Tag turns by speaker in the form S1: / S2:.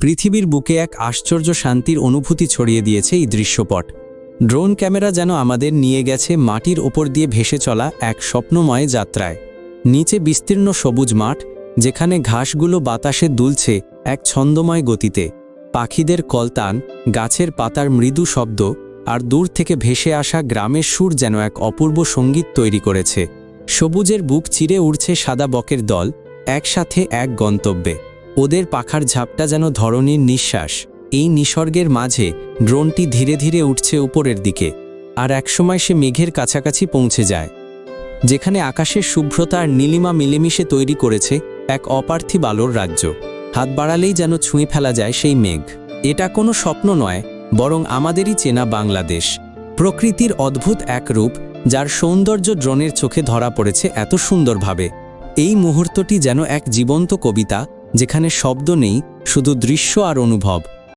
S1: পৃথিবীর বুকে এক আশ্চর্য শান্তির অনুভূতি ছড়িয়ে দিয়েছে এই দৃশ্যপট। ড্রোন ক্যামেরা যেন আমাদের নিয়ে গেছে মাটির ওপর দিয়ে ভেসে চলা এক স্বপ্নময় যাত্রায়। নিচে বিস্তীর্ণ সবুজ মাঠ, যেখানে ঘাসগুলো বাতাসে দুলছে এক ছন্দময় গতিতে। পাখিদের কলতান, গাছের পাতার মৃদু শব্দ, আর দূর থেকে ভেসে আসা গ্রামের সুর যেন এক অপূর্ব সংগীত তৈরি করেছে। সবুজের বুক চিরে উড়ছে সাদা বকের দল, একসাথে এক গন্তব্যে। ওদের পাখার ঝাপটা যেন ধরনীর নিঃশ্বাস। এই নিসর্গের মাঝে ড্রোনটি ধীরে ধীরে উঠছে উপরের দিকে, আর একসময় সে মেঘের কাছাকাছি পৌঁছে যায়, যেখানে আকাশের শুভ্রতা আর নীলিমা মিলেমিশে তৈরি করেছে এক অপার্থিব আলোর রাজ্য। হাত বাড়ালেই যেন ছুঁয়ে ফেলা যায় সেই মেঘ। এটা কোনো স্বপ্ন নয়, বরং আমাদেরই চেনা বাংলাদেশ। প্রকৃতির অদ্ভুত এক রূপ, যার সৌন্দর্য ড্রোনের চোখে ধরা পড়েছে এত সুন্দরভাবে। এই মুহূর্তটি যেন এক জীবন্ত কবিতা যেখানে শব্দ নেই শুধু দৃশ্য আর অনুভব।